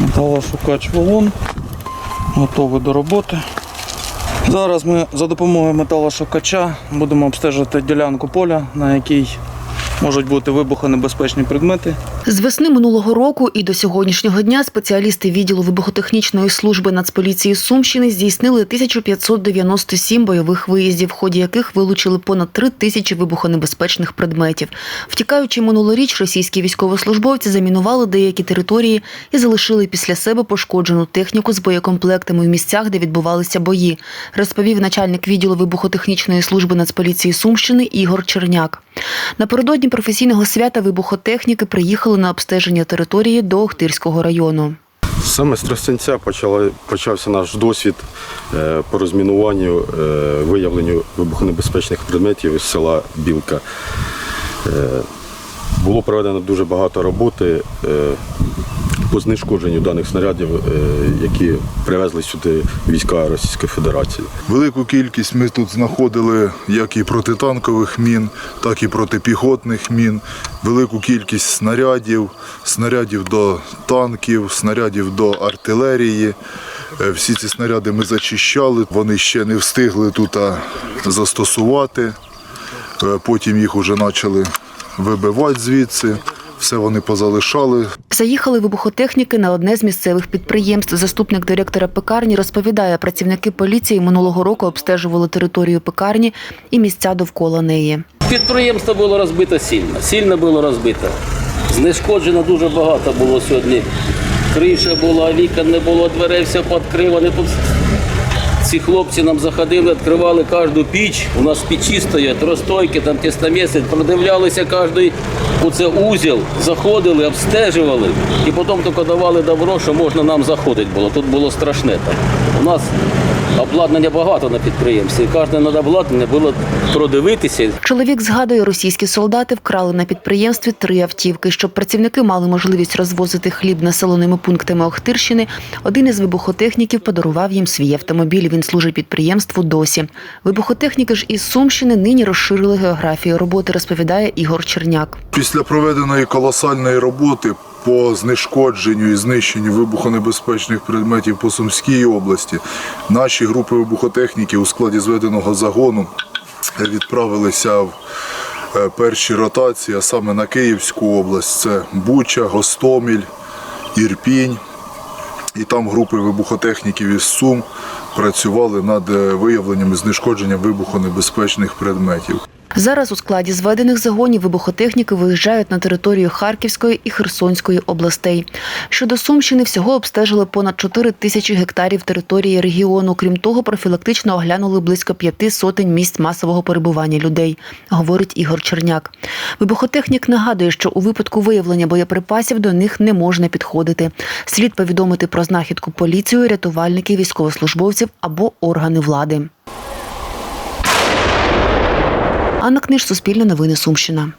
Металошукач валун. Готовий до роботи. Зараз ми за допомогою металошукача будемо обстежувати ділянку поля, на якій можуть бути вибухонебезпечні предмети. З весни минулого року і до сьогоднішнього дня спеціалісти відділу вибухотехнічної служби Нацполіції Сумщини здійснили 1597 бойових виїздів, в ході яких вилучили понад 3 тисячі вибухонебезпечних предметів. Втікаючи минулоріч, російські військовослужбовці замінували деякі території і залишили після себе пошкоджену техніку з боєкомплектами в місцях, де відбувалися бої, розповів начальник відділу вибухотехнічної служби Нацполіції Сумщини Ігор Черняк. Напередодні професійного свята вибухотехніки приїхали на обстеження території до Охтирського району. Саме з Тростянця почався наш досвід е, по розмінуванню, е, виявленню вибухонебезпечних предметів із села Білка. Е, Було проведено дуже багато роботи по знешкодженню даних снарядів, е, які привезли сюди війська Російської Федерації. Велику кількість ми тут знаходили як і протитанкових мін, так і протипіхотних мін, велику кількість снарядів, снарядів до танків, снарядів до артилерії. Е, Всі ці снаряди ми зачищали, вони ще не встигли тут застосувати. Е, Потім їх вже почали вибивати звідси. Все вони позалишали, Заїхали вибухотехніки на одне з місцевих підприємств. Заступник директора пекарні розповідає, працівники поліції минулого року обстежували територію пекарні і місця довкола неї. Підприємство було розбито сильно, сильно було розбито. Знешкоджено дуже багато було сьогодні. Криша була, вікон не було, дверей все підкриване. Тут ці хлопці нам заходили, відкривали кожну піч. У нас печі стоять, розстойки, там тістоміси, продивлялися кожний оце узіл, заходили, обстежували і потім тільки давали добро, що можна нам заходити було. Тут було страшне там. У нас обладнання багато на підприємстві. і Кожне над обладнання було продивитися. Чоловік згадує, російські солдати вкрали на підприємстві три автівки. Щоб працівники мали можливість розвозити хліб населеними пунктами Охтирщини, один із вибухотехніків подарував їм свій автомобіль. Він служить підприємству досі. Вибухотехніки ж із Сумщини нині розширили географію роботи, розповідає Ігор Черняк. Після проведеної колосальної роботи по знешкодженню і знищенню вибухонебезпечних предметів по Сумській області, наші групи вибухотехніки у складі зведеного загону відправилися в е, перші ротації, а саме на Київську область. Це Буча, Гостоміль, Ірпінь. І там групи вибухотехніків із Сум працювали над е, виявленням і знешкодженням вибухонебезпечних предметів. Зараз у складі зведених загонів вибухотехніки виїжджають на територію Харківської і Херсонської областей. Щодо Сумщини, всього обстежили понад 4 тисячі гектарів території регіону. Крім того, профілактично оглянули близько п'яти сотень місць масового перебування людей, говорить Ігор Черняк. Вибухотехнік нагадує, що у випадку виявлення боєприпасів до них не можна підходити. Слід повідомити про знахідку поліцію, рятувальників, військовослужбовців або органи влади. Анна Книж, Суспільне новини Сумщина.